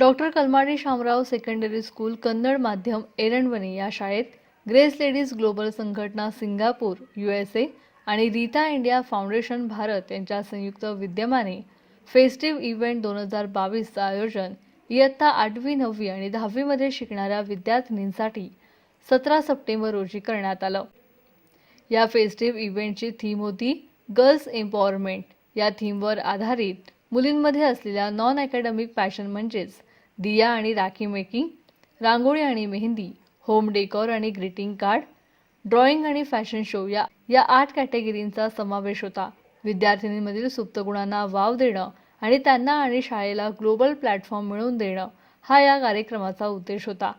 Doctor Kalmadi Shamrao secondary school Kannada माध्यम एरंडवणी या शाळेत ग्रेस लेडीज ग्लोबल संघटना सिंगापूर यू एस ए आणि रीता इंडिया फाउंडेशन भारत यांच्या संयुक्त विद्यमाने फेस्टिव्ह इव्हेंट दोन हजार बावीसचं आयोजन इयत्ता आठवी नववी आणि दहावीमध्ये शिकणाऱ्या विद्यार्थिनींसाठी सतरा सप्टेंबर रोजी करण्यात आलं. या फेस्टिव्ह इव्हेंटची थीम होती गर्ल्स एम्पॉवरमेंट. या थीमवर आधारित मुलींमध्ये असलेल्या नॉन अकॅडमिक पॅशन म्हणजेच दिया आणि राखी मेकिंग रांगोळी आणि मेहंदी होम डेकॉर आणि ग्रीटिंग कार्ड ड्रॉइंग आणि फॅशन शो या या आठ कॅटेगरींचा समावेश होता. विद्यार्थिनींमधील सुप्त गुणांना वाव देणं आणि त्यांना आणि शाळेला ग्लोबल प्लॅटफॉर्म मिळवून देणं हा या कार्यक्रमाचा उद्देश होता.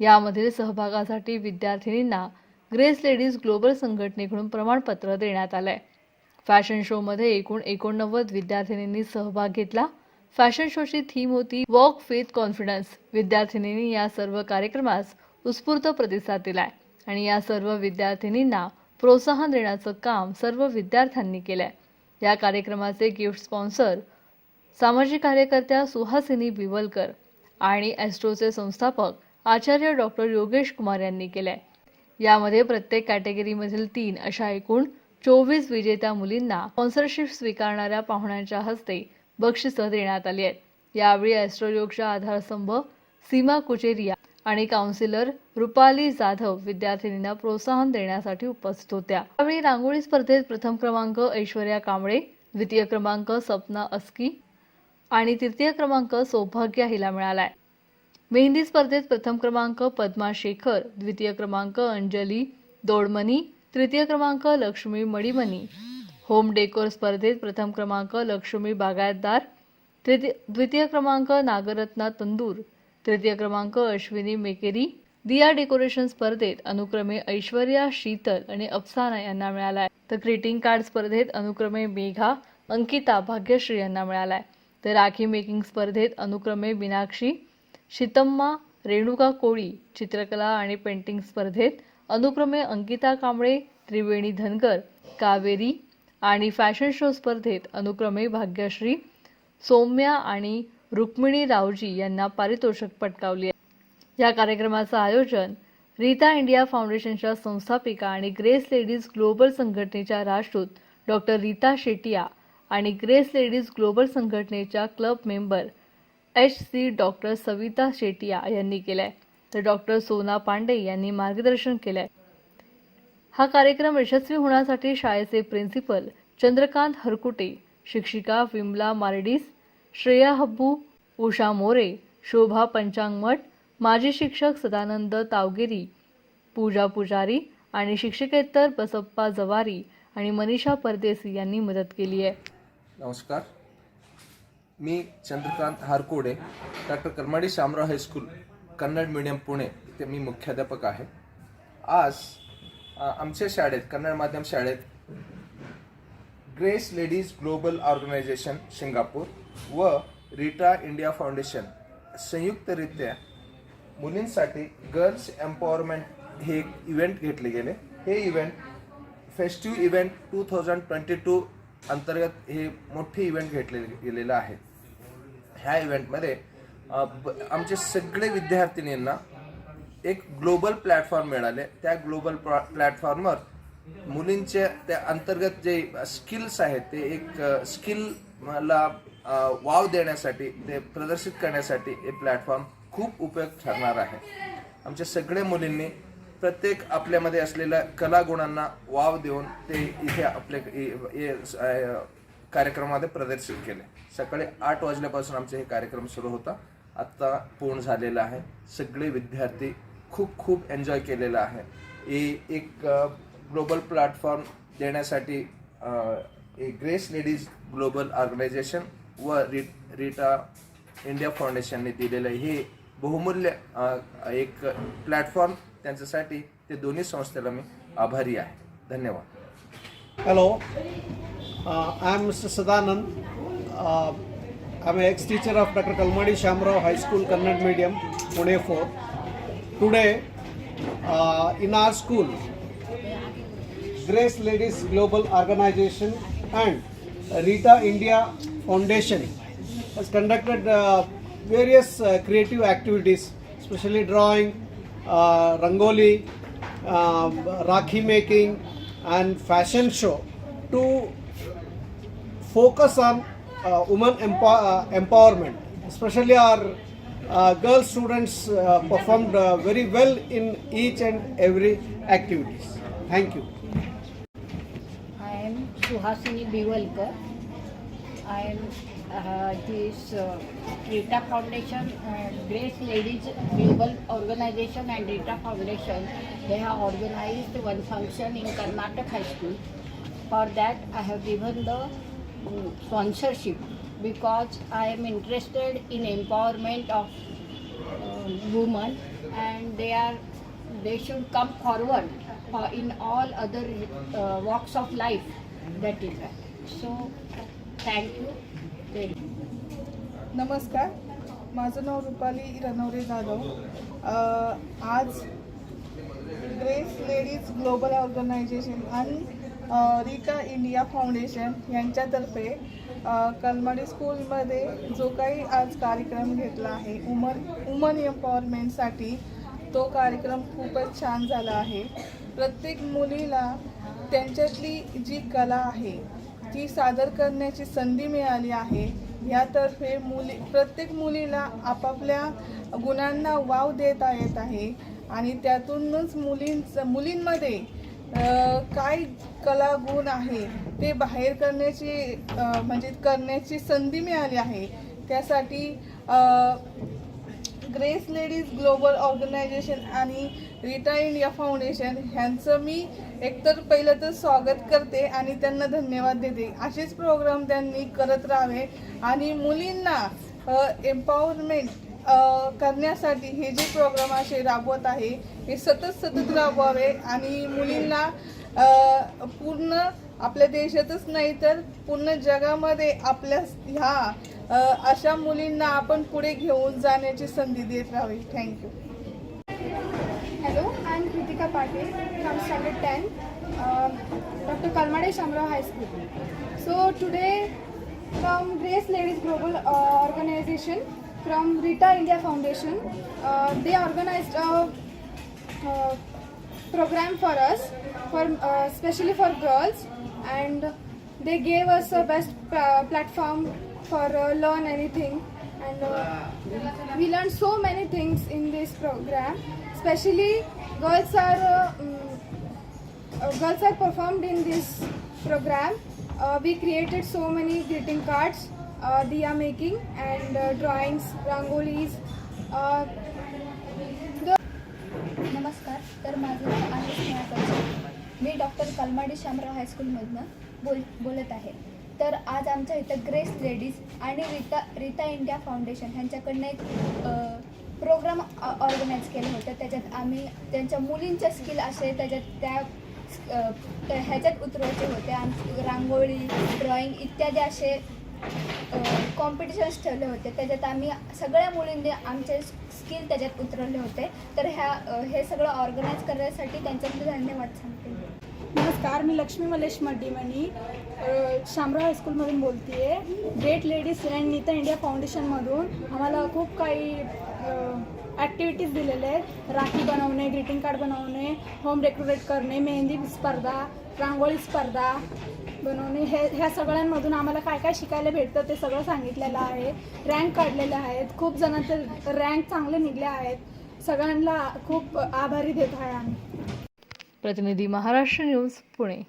यामधील सहभागासाठी विद्यार्थिनींना ग्रेस लेडीज ग्लोबल संघटनेकडून प्रमाणपत्र देण्यात आलंय. फॅशन शोमध्ये एकूण एकोणनव्वद विद्यार्थिनींनी सहभाग घेतला फॅशन शोची थीम होती वॉक विथ कॉन्फिडन्स विद्यार्थिनींनी या सर्व कार्यक्रमास उत्स्फूर्त प्रतिसाद दिलाय. आणि या सर्व विद्यार्थिनींना प्रोत्साहन देण्याचं काम सर्व विद्यार्थ्यांनी केलंय. या कार्यक्रमाचे गिफ्ट स्पॉन्सर सामाजिक कार्यकर्त्या सुहासिनी बिवलकर आणि ॲस्ट्रोचे संस्थापक आचार्य डॉक्टर योगेश कुमार यांनी केलंय. यामध्ये प्रत्येक कॅटेगरीमधील तीन अशा एकूण चोवीस विजेत्या मुलींना स्पॉन्सरशिप स्वीकारणाऱ्या पाहुण्यांच्या हस्ते बक्षिसं देण्यात आली आहेत. यावेळी ॲस्ट्रोयोगच्या आधारस्तंभ सीमा कुचेरिया आणि काउन्सिलर रुपाली जाधव विद्यार्थिनींना प्रोत्साहन देण्यासाठी उपस्थित होत्या. यावेळी रांगोळी स्पर्धेत प्रथम क्रमांक ऐश्वर्या कांबळे द्वितीय क्रमांक सपना अस्की आणि तृतीय क्रमांक सौभाग्य हिला मिळालाय. मेहंदी स्पर्धेत प्रथम क्रमांक पद्मा शेखर द्वितीय क्रमांक अंजली दोडमनी तृतीय क्रमांक लक्ष्मी मडिमनी होम डेकोर स्पर्धेत प्रथम क्रमांक लक्ष्मी बागायतदार तृतीय द्वितीय क्रमांक नागरत्ना तंदूर तृतीय क्रमांक अश्विनी मेकेरी. दिया डेकोरेशन स्पर्धेत अनुक्रमे ऐश्वर्या शीतल आणि अफसाना यांना मिळाला आहे तर ग्रीटिंग कार्ड स्पर्धेत अनुक्रमे मेघा अंकिता भाग्यश्री यांना मिळाला आहे तर राखी मेकिंग स्पर्धेत अनुक्रमे मीनाक्षी शितम्मा रेणुका कोळी चित्रकला आणि पेंटिंग स्पर्धेत अनुक्रमे अंकिता कांबळे त्रिवेणी धनगर कावेरी आणि फॅशन शो स्पर्धेत अनुक्रमे भाग्यश्री सौम्या आणि रुक्मिणी रावजी यांना पारितोषिक पटकावली या कार्यक्रमाचं आयोजन रीता इंडिया फाउंडेशनच्या संस्थापिका आणि ग्रेस लेडीज ग्लोबल संघटनेच्या राजदूत डॉक्टर रीता शेटिया आणि ग्रेस लेडीज ग्लोबल संघटनेच्या club member H C doctor Savita Shetiya यांनी केलाय. तर डॉक्टर सोना पांडे यांनी मार्गदर्शन केलंय. हा कार्यक्रम यशस्वी होण्यासाठी शाळेचे प्रिन्सिपल चंद्रकांत हरकुटे शिक्षिका विमला मार्डिस श्रेया हब्बू उषा मोरे शोभा पंचांगमठ माजी शिक्षक सदानंद तावगिरी पूजा पुजारी आणि शिक्षकेतर बसप्पा जवारी आणि मनीषा परदेसी यांनी मदत केली आहे. नमस्कार. मी Chandrakant Harkode doctor Karmadi Shamrao high school Kannada medium Pune इथे मी मुख्याध्यापक आहे. आज आमच्या शाळेत कन्नड माध्यम शाळेत Grace Ladies Global organisation Singapore व रिटा इंडिया फाउंडेशन संयुक्तरित्या मुलींसाठी गर्ल्स एम्पॉवरमेंट हे एक इव्हेंट घेतले गेले. हे event festive event two thousand twenty two अंतर्गत हे मोठे इव्हेंट घेतले गेलेलं आहे. ह्या इव्हेंटमध्ये ब- आमचे सगळे विद्यार्थिनींना एक ग्लोबल प्लॅटफॉर्म मिळाले. त्या ग्लोबल प्लॅटफॉर्मवर मुलींचे त्या अंतर्गत जे स्किल्स आहेत ते एक स्किलला वाव देण्यासाठी ते प्रदर्शित करण्यासाठी हे प्लॅटफॉर्म खूप उपयोग ठरणार आहे. आमच्या सगळ्या मुलींनी प्रत्येक आपल्यामध्ये असलेल्या कलागुणांना वाव देऊन ते इथे आपल्या कार्यक्रमामध्ये प्रदर्शित केले. सकाळी आठ वाजल्यापासून आमचे हे कार्यक्रम सुरू होता. आत्ता पूर्ण झालेला आहे. सगळे विद्यार्थी खूप खूप एन्जॉय केलेला आहे. हे एक ग्लोबल प्लॅटफॉर्म देण्यासाठी ए एक ग्रेस लेडीज ग्लोबल ऑर्गनायझेशन व रि रिटा इंडिया फाउंडेशनने दिलेलं हे बहुमूल्य एक प्लॅटफॉर्म त्यांच्यासाठी ते दोन्ही संस्थेला मी आभारी आहे. धन्यवाद. Hello I am mister Sadanand. I am ex teacher of doctor Kalmadi Shyamrao high school Kannada medium Pune Medium, Pune 4. Today, uh, in our school, Grace Ladies Global Organization and Rita India Foundation has conducted uh, various uh, creative activities, especially drawing, uh, rangoli, uh, rakhi making, and fashion show to focus on uh, women uh, empowerment. Especially our girl students uh, performed uh, very well in each and every activities. Thank you. I am Suhasini Biwalkar. I am uh, this uh, Rita Foundation and Grace Ladies Global Organization and Rita Foundation. They have organized one function in Karnataka High School. For that, I have given the mm, sponsorship because I am interested in empowerment of women and they are they should come forward in all other walks of life that is a so thank you very नमस्कार. माझं नाव रुपाली रनवरे जाधव. आज Grace ladies Global organisation आणि Rita India foundation यांच्यातर्फे कलमडी कलमाडी स्कूलमध्ये जो काही आज कार्यक्रम घेतला आहे उमन वुमन एम्पॉवरमेंटसाठी तो कार्यक्रम खूपच छान झाला आहे. प्रत्येक मुलीला त्यांच्यातली जी कला आहे ती सादर करण्याची संधी मिळाली आहे. यातर्फे मुली प्रत्येक मुलीला आपापल्या गुणांना वाव देता येत आहे आणि त्यातूनच मुलींच मुलींमध्ये काय कला गुण आहे ते बाहेर करण्याची म्हणजे करण्याची संधी मिळाली आहे. त्यासाठी ग्रेस लेडीज ग्लोबल ऑर्गनायझेशन आणि रिटा इंडिया फाउंडेशन ह्यांचं मी एकतर पहिलं तर स्वागत करते आणि त्यांना धन्यवाद देते. असेच प्रोग्राम त्यांनी करत राहावे आणि मुलींना एम्पॉवरमेंट करण्यासाठी हे जे प्रोग्राम असे राबवत आहे हे सतत सतत राबवावे आणि मुलींना पूर्ण आपल्या देशातच नाही तर पूर्ण जगामध्ये आपल्या ह्या अशा मुलींना आपण पुढे घेऊन जाण्याची संधी देत राहावी. Thank you hello I Kritika Patil from standard ten doctor Kalmade Shamrao high school so today from Grace Ladies Global organisation from Rita India foundation they organise program for us, for uh, especially for girls, and they gave us a best uh, platform for uh, learn anything, and uh, we learned so many things in this program. Especially, girls are uh, mm, uh, girls are performed in this program. Uh, we created so many greeting cards, uh, diya making, and uh, drawings, rangolis. Uh, तर माझं नाव आहे स्नेहा कलशे मी doctor Kalmadi Shamrao हायस्कूलमधनं बोल बोलत आहे. तर आज आमच्या इथं ग्रेस लेडीज आणि रीता रीता इंडिया फाउंडेशन ह्यांच्याकडनं एक प्रोग्राम ऑर्गनाईज केलं होतं. त्याच्यात आम्ही त्यांच्या मुलींच्या स्किल असे त्याच्यात त्या त्या- ह्याच्यात उतरवायचे होते. आम रांगोळी ड्रॉइंग इत्यादी असे कॉम्पिटिशन्स ठेवले होते. त्याच्यात आम्ही सगळ्या मुलींनी आमचे स्किल त्याच्यात उतरवले होते. तर ह्या हे सगळं ऑर्गनाईज करण्यासाठी त्यांच्याकडे धन्यवाद सांगते. नमस्कार मी लक्ष्मी मलेश मड्डीमणी शामराव हायस्कूलमधून बोलते आहे Grace Ladies and Rita India फाउंडेशनमधून आम्हाला खूप काही ॲक्टिव्हिटीज दिलेले आहेत. राखी बनवणे ग्रीटिंग कार्ड बनवणे होम डेकोरेट करणे मेहंदी स्पर्धा रांगोळी स्पर्धा बनवणे हे ह्या सगळ्यांमधून आम्हाला काय काय शिकायला भेटतं ते सगळं सांगितलेलं आहे. रँक काढलेले आहेत. खूप जणांचे रँक चांगले निघले आहेत. सगळ्यांना खूप आभारी देत आहे आम्ही. प्रतिनिधी महाराष्ट्र न्यूज पुणे.